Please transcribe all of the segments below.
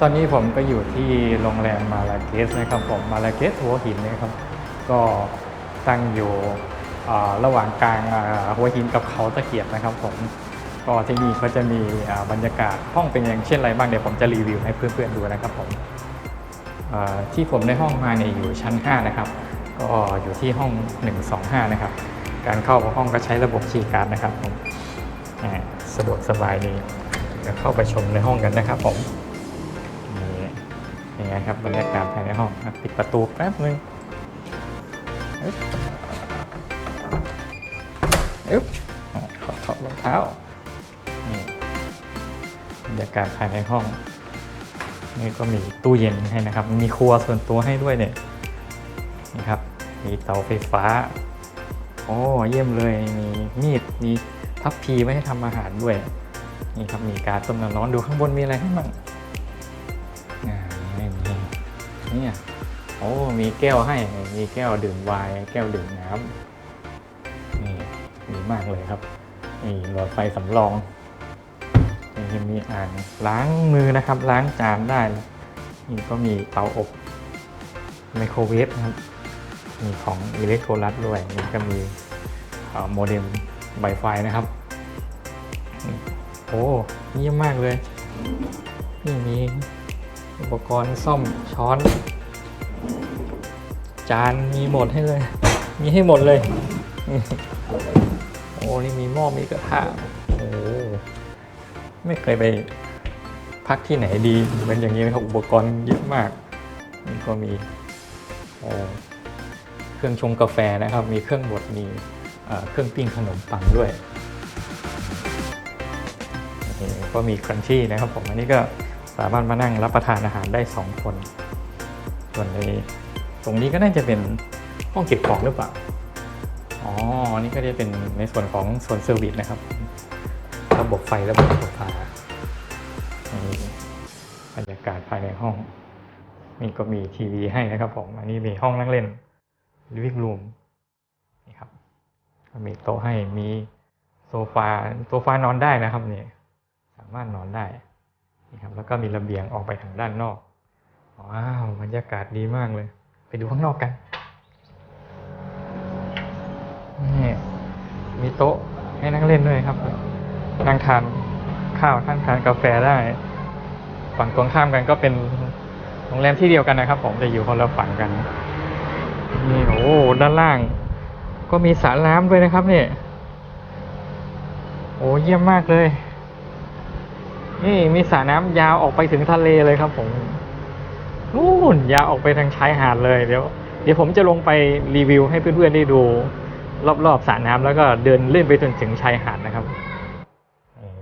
ตอนนี้ผมก็อยู่ที่โรงแรมมาลาเกสนะครับผมมาลาเกสหัวหินนะครับ ก็ตั้งอยู่ระหว่างกลางหัวหินกับเขาตะเกียบนะครับผมก็ที่นี่เขาจะมีบรรยากาศห้องเป็นอย่างเช่นไรบ้างเดี๋ยวผมจะรีวิวให้เพื่อนๆดูนะครับผมที่ผมได้ห้องมาเนี่ยอยู่ชั้น 5 นะครับ ก็อยู่ที่ห้อง 125 นะครับ การเข้าห้องก็ใช้ระบบคีการ์ดนะครับผมอ่าสะดวกสบายดีเดี๋ยวเข้าไปชมในห้องกันนะครับผม ยังไงครับบรรยากาศภายในห้องปิดประตูแป๊บนึงอึ๊บอึ๊บอะขอถอดรองเท้านี่บรรยากาศภายในห้อง นี่ก็มีตู้เย็นให้นะครับ มีครัวส่วนตัวให้ด้วยเนี่ยนี่ครับ มีเตาไฟฟ้า โอ้เยี่ยมเลย มีมีด มีทัพพีไว้ให้ทำอาหารด้วย นี่ครับ มีการต้มน้ำร้อนดูข้างบนมีอะไรให้บ้าง เนี่ยโอ้มีแก้วให้ มีแก้วดื่มไวน์แก้วดื่มน้ำนี่ดีมากเลยครับนี่หลอดไฟสำรองนี่ยังมีอ่างล้างมือนะครับ ล้างจานได้นี่ก็มีเตาอบไมโครเวฟนะครับ มีของอิเล็กโทรลัสด้วยนี่ก็มีโมเด็มไวไฟนะครับ โอ้เยี่ยมมากเลย นี่มี อุปกรณ์ซ่อมช้อน จานมีหมดให้เลย มีให้หมดเลย โอ้นี่มีหม้อมีกระทะโอ้ไม่เคยไปพักที่ไหนดีเหมือนอย่างนี้นะครับอุปกรณ์เยอะมากนี่ก็มีโอ้เครื่องชงกาแฟนะครับ มีเครื่องบดมีเครื่องปิ้งขนมปังด้วยนี่ก็มีครันชี่นะครับผมอันนี้ก็ สามารถมานั่งรับประทานอาหารได้ 2 คน ส่วนในตรงนี้ก็น่าจะเป็นห้องเก็บของหรือเปล่า อ๋อ นี่ก็จะเป็นในส่วนของส่วนเซอร์วิสนะครับ ระบบไฟ ระบบไฟฟ้าบรรยากาศภายในห้อง นี่ก็มีทีวีให้นะครับผม อันนี้มีห้องนั่งเล่น living room นี่ครับ มีโต๊ะให้ มีโซฟา โซฟานอนได้นะครับเนี่ยสามารถนอนได้ นี่ครับแล้วก็มีระเบียงออกไปทางด้านนอกว้าวบรรยากาศดีมากเลย ไปดูข้างนอกกันนี่มีโต๊ะให้นั่งเล่นด้วยครับนั่งทานข้าวนั่งทานกาแฟได้ฝั่งตรงข้ามกันก็เป็นโรงแรมที่เดียวกันนะครับ ผมจะอยู่คนละฝั่งกันนี่โอ้ด้านล่าง ก็มีสระน้ำด้วยนะครับเนี่ยโอ้เยี่ยมมากเลย นี่มีสระน้ำยาวออกไปถึงทะเลเลยครับผมนู่นยาวออกไปทางชายหาดเลยเดี๋ยวเดี๋ยวผมจะลงไปรีวิวให้เพื่อนๆได้ดู รอบๆสระน้ำแล้วก็เดินเล่นไปจนถึงชายหาดนะครับ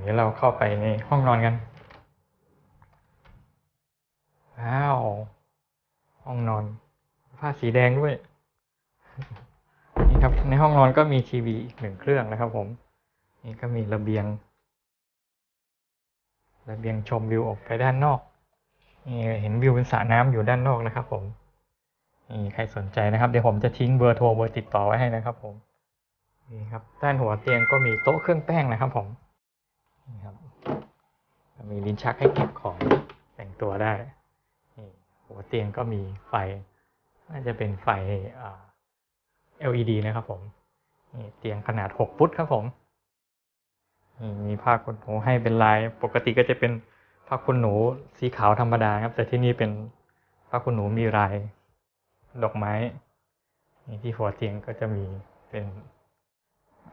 เดี๋ยวเราเข้าไปในห้องนอนกันว้าวห้องนอน ผ้าสีแดงด้วย นี่ครับ ในห้องนอนก็มีทีวีอีกหนึ่งเครื่องนะครับผม นี่ก็มีระเบียง ระเบียงชมวิวออกไปด้านนอกนี่เห็นวิวเป็นสระน้ำอยู่ด้านนอกนะครับ ผมนี่ใครสนใจนะครับ เดี๋ยวผมจะทิ้งเบอร์โทรเบอร์ติดต่อไว้ให้นะครับผมนี่ครับด้านหัวเตียงก็มีโต๊ะเครื่องแป้งนะครับ ผมนี่ครับมีลิ้นชักให้เก็บของแต่งตัวได้นี่หัวเตียงก็มีไฟน่าจะเป็นไฟ LED นะครับผมนี่เตียงขนาด 6 ฟุตครับผม มีผ้าขนหนูให้เป็นลาย ปกติก็จะเป็นผ้าขนหนูสีขาวธรรมดาครับ แต่ที่นี่เป็นผ้าขนหนูมีลาย ดอกไม้ที่หัวเตียงก็จะมีเป็น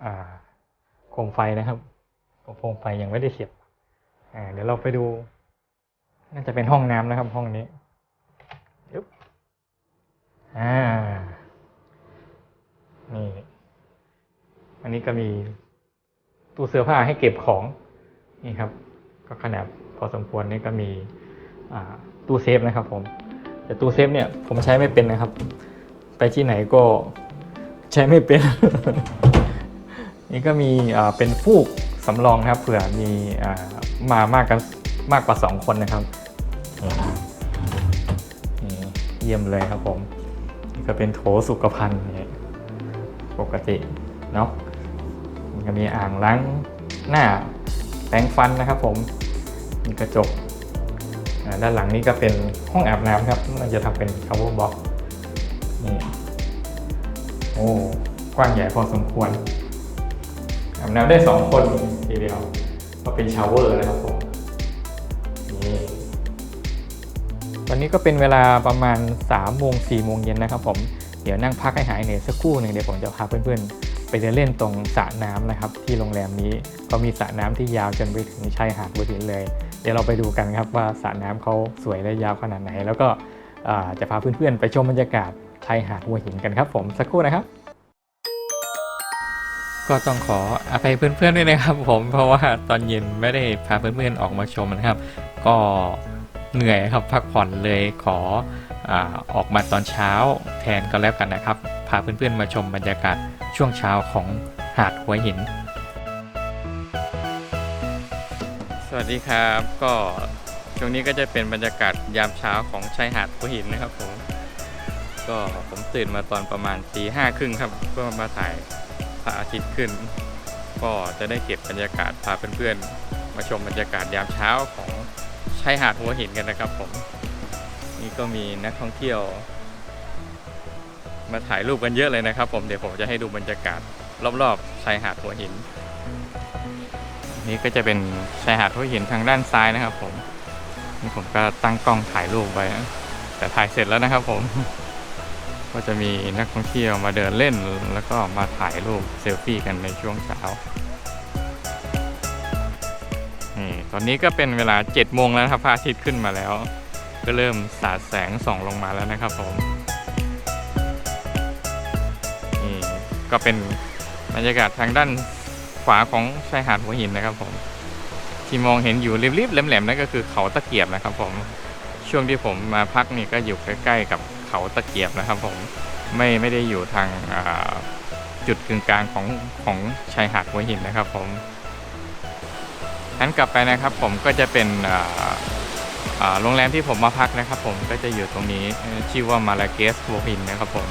อ่าโคมไฟนะครับโคมไฟยังไม่ได้เสียบเดี๋ยวเราไปดู น่าจะเป็นห้องน้ำนะครับ ห้องนี้ยึบอ่านี่ อันนี้ก็มี ตู้เสื้อผ้าให้เก็บของนี่ครับ ก็ขนาดพอสมควรนี่ก็มีตู้เซฟนะครับผมแต่ตู้เซฟเนี่ยผมใช้ไม่เป็นนะครับ ไปที่ไหนก็ใช้ไม่เป็น นี่ก็มีเป็นฟูกสำรองนะครับเผื่อมีอ่ามามากกันมากกว่า 2 คนนะครับนี่เยี่ยมเลยครับผม นี่ก็เป็นโถสุขภัณฑ์ปกติเนาะ ก็มีอ่างล้างหน้าแปรงฟันนะครับผมมีกระจกด้านหลังนี้ก็เป็นห้องอาบน้ำครับเราจะทำเป็น cover box นี่โอ้กว้างใหญ่พอสมควรอาบน้ำได้สองคนทีเดียว ก็เป็นชาวเวอร์นะครับผมนี่ตอนนี้ก็เป็นเวลาประมาณ3โมง4โมงเย็นนะครับผม เดี๋ยวนั่งพักให้หายเหนื่อยสักครู่หนึ่งเดี๋ยวผมจะพาเพื่อนๆ ไปเดินเล่นตรงสระน้ำนะครับ ที่โรงแรมนี้ก็มีสระน้ำที่ยาวจนไปถึงชายหาดบัวหินเลย เดี๋ยวเราไปดูกันครับว่าสระน้ำเขาสวยและยาวขนาดไหน แล้วก็จะพาเพื่อนๆไปชมบรรยากาศชายหาดหัวหินกันครับ ผมสักครู่นะครับ ก็ต้องขออภัยเพื่อนๆด้วยนะครับ ผมเพราะว่าตอนเย็นไม่ได้พาเพื่อนๆออกมาชมนะครับ ก็เหนื่อยครับพักผ่อนเลยขออออกมาตอนเช้าแทนก็แล้วกันนะครับ พาเพื่อนๆมาชมบรรยากาศช่วงเช้าของหาดหัวหิน สวัสดีครับก็ช่วงนี้ก็จะเป็นบรรยากาศยามเช้าของชายหาดหัวหินนะครับผมก็ผมตื่นมาตอนประมาณตีห้าครึ่งครับเพื่อมาถ่ายพระอาทิตย์ขึ้น ก็จะได้เก็บบรรยากาศพาเพื่อนๆ มาชมบรรยากาศยามเช้าของชายหาดหัวหินกันนะครับผมนี่ก็มีนักท่องเที่ยว มาถ่ายรูปกันเยอะเลยนะครับ ผมเดี๋ยวผมจะให้ดูบรรยากาศรอบๆชายหาดหัวหิน นี่ก็จะเป็นชายหาดหัวหินทางด้านซ้ายนะครับ ผมนี่ผมก็ตั้งกล้องถ่ายรูปไว้นะแต่ถ่ายเสร็จแล้วนะครับ ผม ก็จะมีนักท่องเที่ยวมาเดินเล่น แล้วก็มาถ่ายรูปเซลฟี่กันในช่วงเช้านี่ตอนนี้ก็เป็นเวลา7โมงแล้วครับพระอาทิตย์ขึ้นมาแล้ว ก็เริ่มสาดแสงส่องลงมาแล้วนะครับผม ก็เป็นบรรยากาศทางด้านขวาของชายหาดหัวหินนะครับผม ที่มองเห็นอยู่ริบๆแหลมๆนั่นก็คือเขาตะเกียบนะครับผมช่วงที่ผมมาพักนี่ก็อยู่ใกล้ๆกับเขาตะเกียบนะครับผมไม่ไม่ได้อยู่ทางาจุดกึ่งกลางของของชายหาดหัวหินนะครับผมหันกลับไปนะครับผมก็จะเป็นโรงแรมที่ผมมาพักนะครับผมก็จะอยู่ตรงนี้ชื่อว่ามาลาเกสหัวหินนะครับผม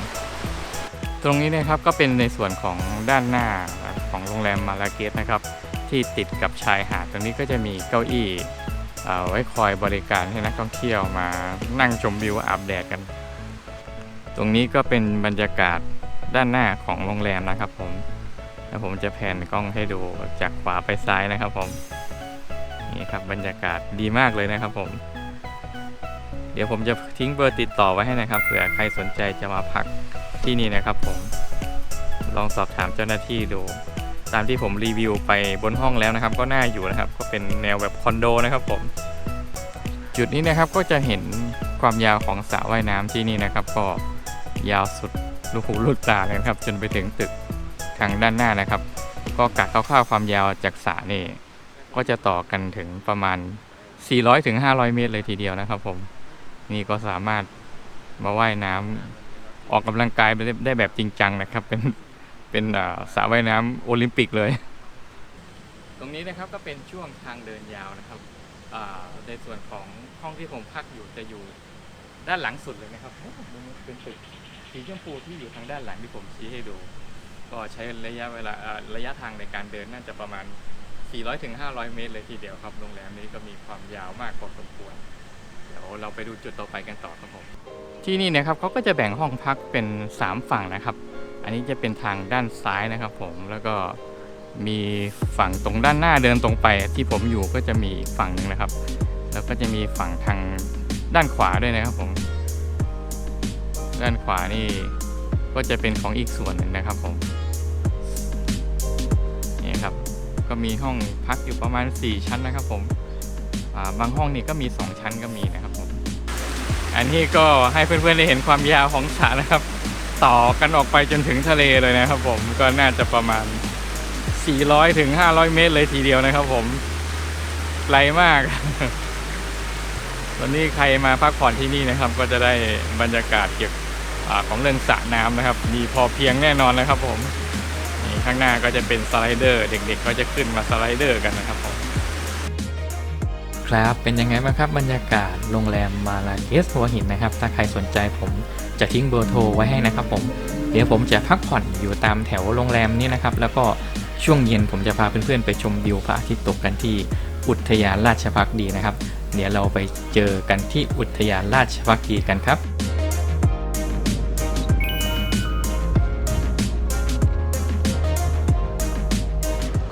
ตรงนี้นะครับก็เป็นในส่วนของด้านหน้าของโรงแรมมาลาเกสนะครับ ที่ติดกับชายหาดตรงนี้ก็จะมีเก้าอี้ไว้คอยบริการให้นักท่องเที่ยวมานั่งชมวิวอาบแดดกัน ตรงนี้ก็เป็นบรรยากาศด้านหน้าของโรงแรมนะครับผมแล้วผมจะแผนกล้องให้ดูจากขวาไปซ้ายนะครับผมนี่ครับบรรยากาศดีมากเลยนะครับผม เดี๋ยวผมจะทิ้งเบอร์ติดต่อไว้ให้นะครับเผื่อใครสนใจจะมาพัก ที่นี่นะครับผมลองสอบถามเจ้าหน้าที่ดู ตามที่ผมรีวิวไปบนห้องแล้วนะครับ ก็น่าอยู่นะครับ ก็เป็นแนวแบบคอนโดนะครับผม จุดนี้นะครับก็จะเห็นความยาวของสระว่ายน้ำที่นี่นะครับ ก็ยาวสุดลูกหูลูกตาเลยครับ จนไปถึงตึกทางด้านหน้านะครับ ก็กะคร่าวๆความยาวจากสระนี่ก็จะต่อกันถึงประมาณ 400-500 เมตรเลยทีเดียวนะครับ ผมนี่ก็สามารถมาว่ายน้ำ ออกกำลังกายไปได้แบบจริงจังนะครับ เป็นเป็นอ่าสระว่ายน้ำโอลิมปิกเลย ตรงนี้นะครับก็เป็นช่วงทางเดินยาวนะครับอ่าในส่วนของห้องที่ผมพักอยู่จะอยู่ด้านหลังสุดเลยนะครับโอ้โหเป็นตึกสีชมพูที่อยู่ทางด้านหลังที่ผมชี้ให้ดู ก็ใช้ระยะเวลาอ่าระยะทางในการเดินน่าจะประมาณ 400ถึง500 เมตรเลยทีเดียวครับโรงแรมนี้ก็มีความยาวมากพอสมควร เดี๋ยวเราไปดูจุดต่อไปกันต่อครับผมที่นี่นะครับเขาก็จะแบ่งห้องพักเป็น 3 ฝั่งนะครับ อันนี้จะเป็นทางด้านซ้ายนะครับ ผมแล้วก็มีฝั่งตรงด้านหน้าเดินตรงไปที่ผมอยู่ก็จะมีฝั่งหนึงนะครับ แล้วก็จะมีฝั่งทางด้านขวาด้วยนะครับผม ด้านขวานี่ก็จะเป็นของอีกส่วนหนึ่งนะครับผมนี่ครับก็มีห้องพักอยู่ประมาณ 4 ชั้นนะครับผม บางห้องนี่ก็มี 2 ชั้นก็มีนะครับผมอันนี้ก็ให้เพื่อนๆได้เห็นความยาวของสระนะครับ ต่อกันออกไปจนถึงทะเลเลยนะครับผมก็น่าจะประมาณ 400ถึง500 เมตรเลยทีเดียวนะครับผมไกลมากวันนี้ใครมาพักผ่อนที่นี่นะครับ ก็จะได้บรรยากาศเกี่ยวอของเรื่องสระน้ำนะครับ มีพอเพียงแน่นอนนะครับผมข้างหน้าก็จะเป็นสไลเดอร์ เด็กๆ ก็จะขึ้นมาสไลเดอร์กันนะครับผม ครับ เป็นยังไงบ้างครับบรรยากาศโรงแรมมาลาเกสหัวหินนะครับ ถ้าใครสนใจผมจะทิ้งเบอร์โทรไว้ให้นะครับผม เดี๋ยวผมจะพักผ่อนอยู่ตามแถวโรงแรมนี้นะครับ แล้วก็ช่วงเย็นผมจะพาเพื่อนๆไปชมวิวพระอาทิตย์ตกกันที่อุทยานราชพักดีนะครับ เดี๋ยวเราไปเจอกันที่อุทยานราชพักดีกันครับ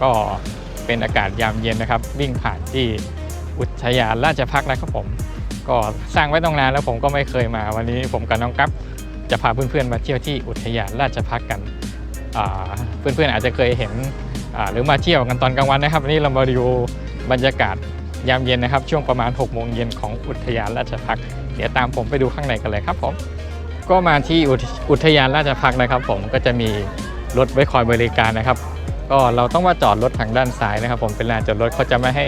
ก็เป็นอากาศยามเย็นนะครับ วิ่งผ่านที่ อุทยานราชพักษ์นะครับผม ก็สร้างไว้ตรงนานแล้วผมก็ไม่เคยมา วันนี้ผมกับน้องกั๊บจะพาเพื่อนๆมาเที่ยวที่อุทยานราชพักษ์กันเพื่อนๆอาจจะเคยเห็นหรือมาเที่ยวกันตอนกลางวันนะครับวันนี้เรามาดูบรรยากาศยามเย็นนะครับ ช่วงประมาณ6โมงเย็นของอุทยานราชพักษ์เดี๋ยวตามผมไปดูข้างในกันเลยครับผมก็มาที่อุทอุทยานราชพักษ์นะครับ ผมก็จะมีรถไว้คอยบริการนะครับ ก็เราต้องมาจอดรถทางด้านซ้ายนะครับ ผมเป็นลานจอดรถเขาจะไม่ให้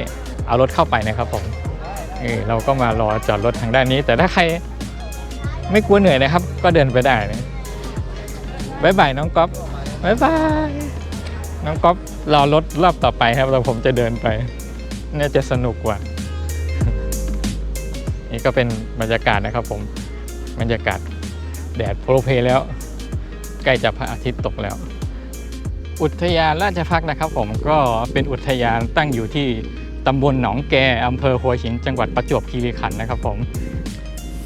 เอารถเข้าไปนะครับผมเออเราก็มารอจอดรถทางด้านนี้ แต่ถ้าใครไม่กลัวเหนื่อยนะครับ ก็เดินไปได้นะบายบายน้องก๊อฟบายบายน้องก๊อฟรอรถรอบต่อไปครับเราผมจะเดินไปน่าจะสนุกกว่า นี่ก็เป็นบรรยากาศนะครับผมบรรยากาศแดดโพลเพลแล้ว ใกล้จะพระอาทิตย์ตกแล้ว อุทยานราชพักนะครับผมก็เป็นอุทยานตั้งอยู่ที่ ตำบลหนองแกอำเภอหัวหินจังหวัดประจวบคีรีขันธ์นะครับผม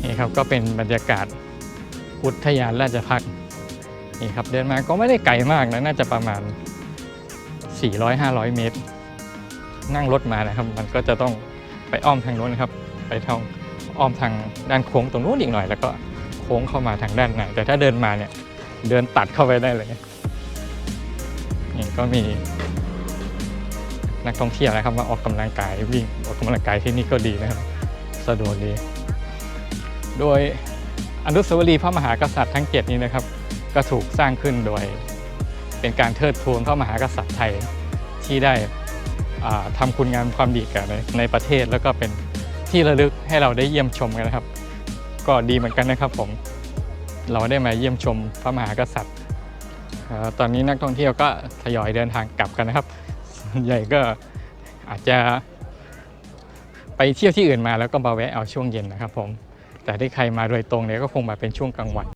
นี่ครับก็เป็นบรรยากาศอุทยานราชพักษ์นี่ครับเดินมาก็ไม่ได้ไกลมากนะน่าจะประมาณ 400-500 เมตร นั่งรถมานะครับ มันก็จะต้องไปอ้อมทางโน้นนะครับ ไปทางอ้อมทางด้านโค้งตรงนู้นอีกหน่อย แล้วก็โค้งเข้ามาทางด้านในแต่ถ้าเดินมาเนี่ยเดินตัดเข้าไปได้เลยนี่ก็มี นักท่องเที่ยวนะครับมาออกกำลังกายวิ่งออกกำลังกายที่นี่ก็ดีนะครับสะดวกดี โดยอนุสาวรีย์พระมหากษัตริย์ทั้งเจ็ดนี้นะครับ ก็ถูกสร้างขึ้นโดยเป็นการเทิดทูนพระมหากษัตริย์ไทยที่ได้ทำาคุณงามความดีก่ในในประเทศแล้วก็เป็นที่ระลึกให้เราได้เยี่ยมชมกันนะครับ ก็ดีเหมือนกันนะครับผมเราได้มาเยี่ยมชมพระมหากษัตริย์ ตอนนี้นักท่องเที่ยวก็ทยอยเดินทางกลับกันนะครับ ส่วนใหญ่ก็อาจจะไปเที่ยวที่อื่นมาแล้วก็มาแวะเอาช่วงเย็นนะครับผม แต่ที่ใครมาโดยตรงเนี่ยก็คงมาเป็นช่วงกลางวัน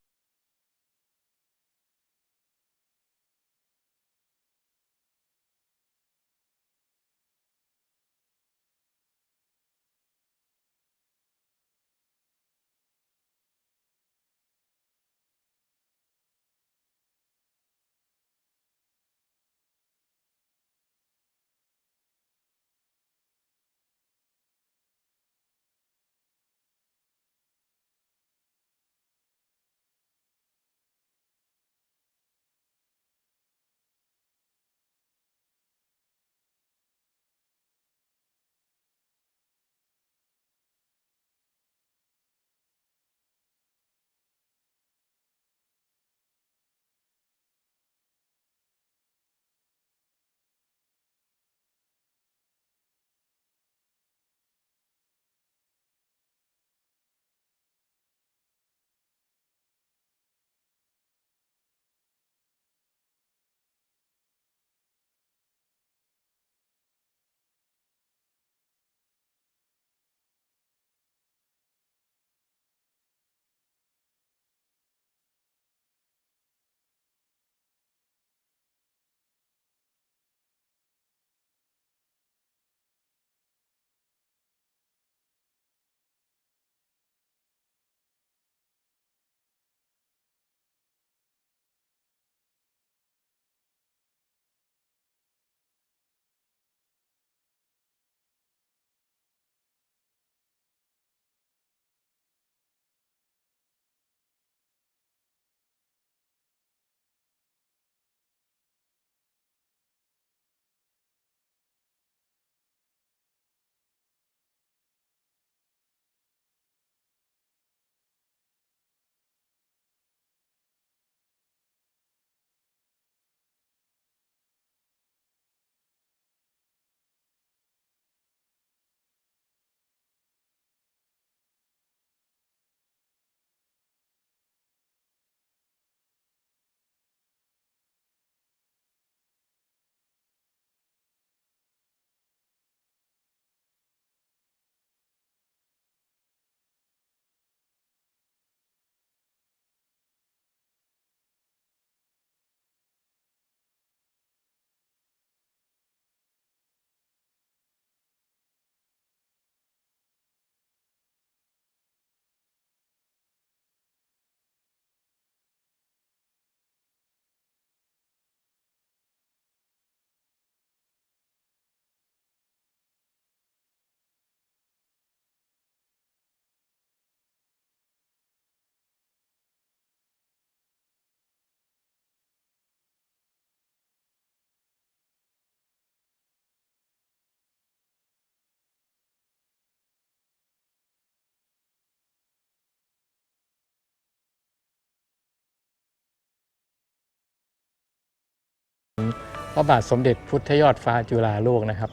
พระบาทสมเด็จพุทธยอดฟ้าจุฬาโลกนะครับ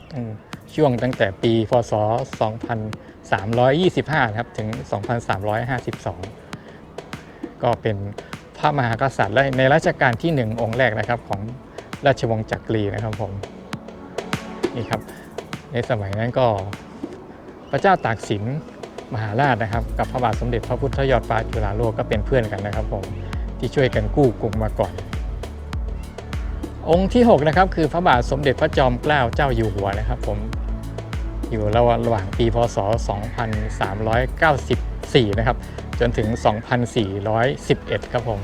ช่วงตั้งแต่ปีพศ 2325 ครับ ถึง 2352 ก็เป็นพระมหากษัตริย์ในรัชกาลที่หนึ่งองค์แรกนะครับของราชวงศ์จักรีนะครับผมนี่ครับ ในสมัยนั้นก็พระเจ้าตากสินมหาราชนะครับ กับพระบาทสมเด็จพระพุทธยอดฟ้าจุฬาโลกก็เป็นเพื่อนกันนะครับผมที่ช่วยกันกู้กรุงมาก่อน องค์ที่ 6 นะครับ คือพระบาทสมเด็จพระจอมเกล้าเจ้าอยู่หัวนะครับ ผมอยู่ระหว่างระหว่างปีพศ 2394 นะครับ จนถึง 2411 ครับผม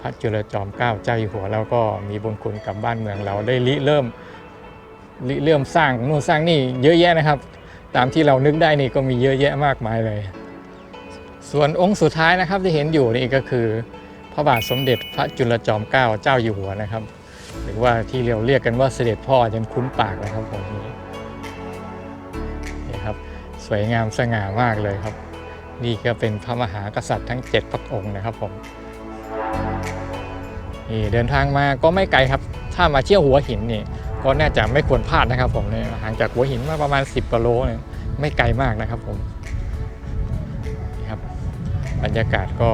พระจุลจอมเกล้าเจ้าอยู่หัวเราก็มีบุญคุณกับบ้านเมืองเราได้ริเริ่มริเริ่มสร้างนู่นสร้างนี่เยอะแยะนะครับ ตามที่เรานึกได้นี่ก็มีเยอะแยะมากมายเลย ส่วนองค์สุดท้ายนะครับที่เห็นอยู่นี่ก็คือ ระบาทสมเด็จพระจุลจอมเกล้าเจ้าอยู่หัวนะครับ หรือว่าที่เราเรียกกันว่าเสด็จพ่อจนคุ้นปากนะครับผมนี่นี่ครับสวยงามสง่ามากเลยครับ นี่ก็เป็นพระมหากษัตริย์ทั้ง 7 พระองค์นะครับผมนี่เดินทางมาก็ไม่ไกลครับ ถ้ามาเที่ยวหัวหินนี่ก็น่าจะไม่ควรพลาดนะครับผมเนี่ยห่างจากหัวหินมาประมาณ 10กิโลเนี่ยไม่ไกลมากนะครับผมนี่ครับบรรยากาศก็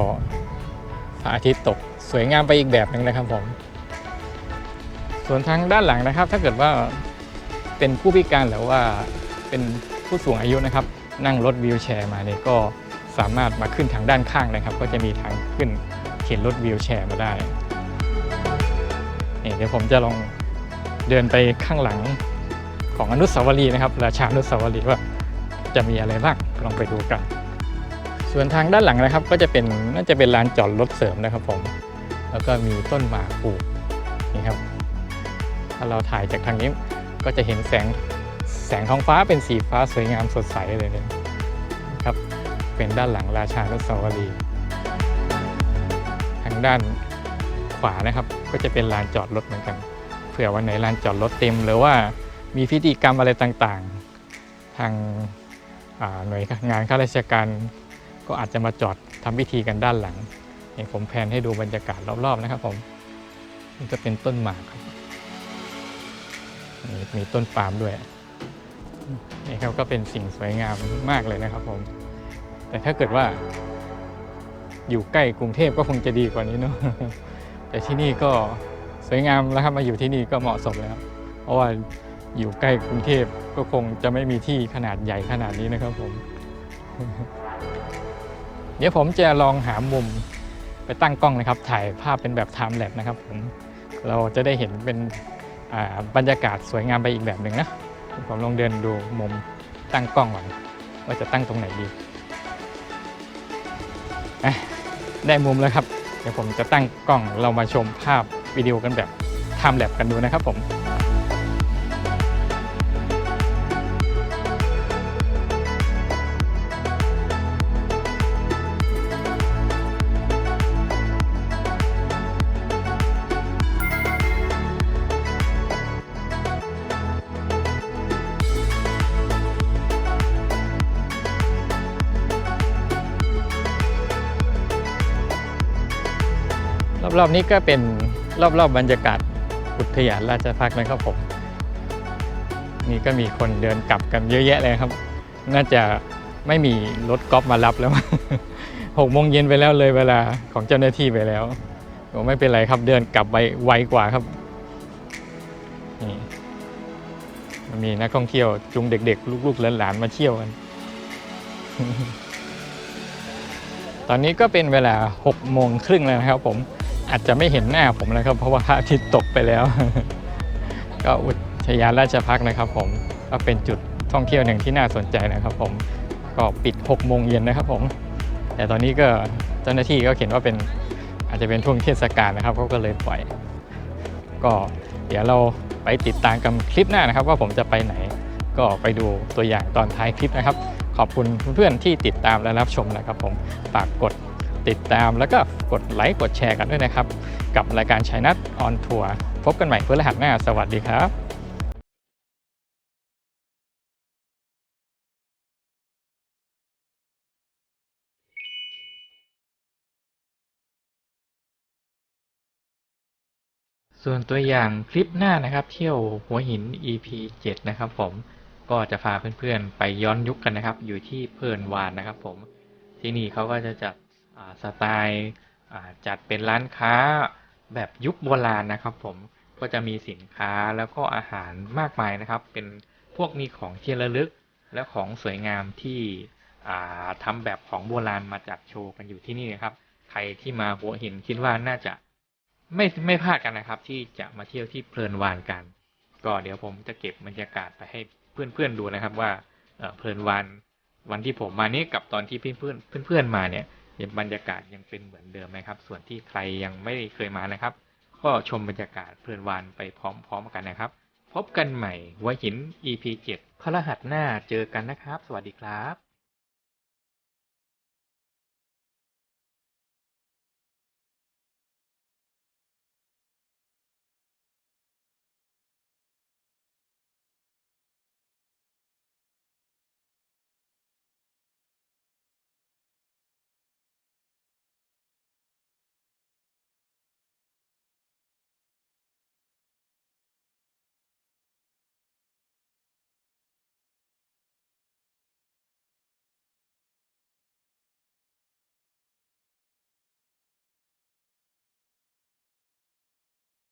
พระอาทิตย์ตกสวยงามไปอีกแบบหนึ่งนะครับผม ส่วนทางด้านหลังนะครับ ถ้าเกิดว่าเป็นผู้พิการหรือว่าเป็นผู้สูงอายุนะครับ นั่งรถวีลแชร์มาเนี่ยก็สามารถมาขึ้นทางด้านข้างนะครับ ก็จะมีทางขึ้นเข็นรถวีลแชร์มาได้นี่เดี๋ยวผมจะลองเดินไปข้างหลังของอนุสาวรีย์นะครับ ราชาอนุสาวรีย์ว่าจะมีอะไรบ้างลองไปดูกัน ส่วนทางด้านหลังนะครับก็จะเป็นน่าจะเป็นลานจอดรถเสริมนะครับผม แล้วก็มีต้นหมากปลูกนี่ครับ ถ้าเราถ่ายจากทางนี้ก็จะเห็นแสงแสงท้องฟ้าเป็นสีฟ้าสวยงามสดใสเลยเนี่ยครับ เป็นด้านหลังราชานุสาวรีย์ทางด้านขวานะครับ ก็จะเป็นลานจอดรถเหมือนกัน เผื่อวันไหนลานจอดรถเต็มหรือว่ามีพิธีกรรมอะไรต่างๆ ทางหน่วยงานข้าราชการ ก็อาจจะมาจอดทำพิธีกันด้านหลังนี่ผมแพนให้ดูบรรยากาศรอบๆนะครับผมนี่ก็เป็นต้นหมากครับมีมีต้นปาล์มด้วยนี่ครับก็เป็นสิ่งสวยงามมากเลยนะครับผม แต่ถ้าเกิดว่า อยู่ใกล้กรุงเทพก็คงจะดีกว่านี้เนาะแต่ที่นี่ก็สวยงามแล้วครับมาอยู่ที่นี่ก็เหมาะสมแล้ว เพราะว่าอยู่ใกล้กรุงเทพก็คงจะไม่มีที่ขนาดใหญ่ขนาดนี้นะครับผม เดี๋ยวผมจะลองหามุมไปตั้งกล้องนะครับ ถ่ายภาพเป็นแบบไทม์แลปนะครับผมเราจะได้เห็นเป็นบรรยากาศสวยงามไปอีกแบบหนึ่งนะผมลองเดินดูมุมตั้งกล้องก่อนว่าจะตั้งตรงไหนดีได้มุมแล้วครับ เดี๋ยวผมจะตั้งกล้องเรามาชมภาพวิดีโอกันแบบไทม์แลปกันดูนะครับผม รอบๆนี้ก็เป็นรอบๆบบรรยากาศอุทยานราชพักษ์นะครับผมนี่ก็มีคนเดินกลับกันเยอะแยะเลยครับ น่าจะไม่มีรถกอล์ฟมารับแล้วหกโมงเย็นไปแล้วเลยเวลาของเจ้าหน้าที่ไปแล้วโอ้ไม่เป็นไรครับเดินกลับไปไวกว่าครับนี่มีนักท่องเที่ยวจุงเด็กๆ ลูกๆหลานๆมาเที่ยวกัน ตอนนี้ก็เป็นเวลา6โมงครึ่งแล้วนะครับผม อาจจะไม่เห็นหน้าผมแล้วครับ เพราะว่าพระอาทิตย์ตกไปแล้ว ก็อุทยานราชพักนะครับ ผมก็เป็นจุดท่องเที่ยวหนึ่งที่น่าสนใจนะครับ ผมก็ปิด6โมงเย็นนะครับ ผม แต่ตอนนี้ก็เจ้าหน้าที่ก็เขียนว่าเป็นอาจจะเป็นช่วงเทศกาลนะครับเขาก็เลยปล่อย ก็เดี๋ยวเราไปติดตามกันคลิปหน้านะครับ ว่าผมจะไปไหนก็ไปดูตัวอย่างตอนท้ายคลิปนะครับ ขอบคุณเพื่อนๆที่ติดตามและรับชมนะครับ ผมฝากกด ติดตามแล้วก็กดไลค์กดแชร์กันด้วยนะครับ กับรายการชัยนัทออนทัวร์พบกันใหม่เพื่อรหัสหน้า สวัสดีครับส่วนตัวอย่างคลิปหน้านะครับ เที่ยวหัวหิน EP 7 นะครับผมก็จะพาเพื่อนๆ ไปย้อนยุคกันนะครับ อยู่ที่เพลินวานนะครับผมที่นี่เขาก็จะจัด สไตล์จัดเป็นร้านค้าแบบยุคโบราณนะครับ ผมก็จะมีสินค้าแล้วก็อาหารมากมายนะครับ เป็นพวกมีของที่ระลึกและของสวยงามที่อ่าทำแบบของโบราณมาจัดโชว์กันอยู่ที่นี่นะครับ ใครที่มาหัวหินคิดว่าน่าจะไม่ไม่พลาดกันนะครับ ที่จะมาเที่ยวที่เพลินวานกัน ก็เดี๋ยวผมจะเก็บบรรยากาศไปให้เพื่อนๆดูนะครับว่าเพลินวานวันที่ผมมานี้กับตอนที่เพื่อนๆเพื่อนๆมาเนี่ย บรรยากาศยังเป็นเหมือนเดิมไหมครับ ส่วนที่ใครยังไม่เคยมานะครับ ก็ชมบรรยากาศเพลินวานไปพร้อมๆกันนะครับ พบกันใหม่หัวหิน EP 7พระรหัสหน้าเจอกันนะครับ สวัสดีครับ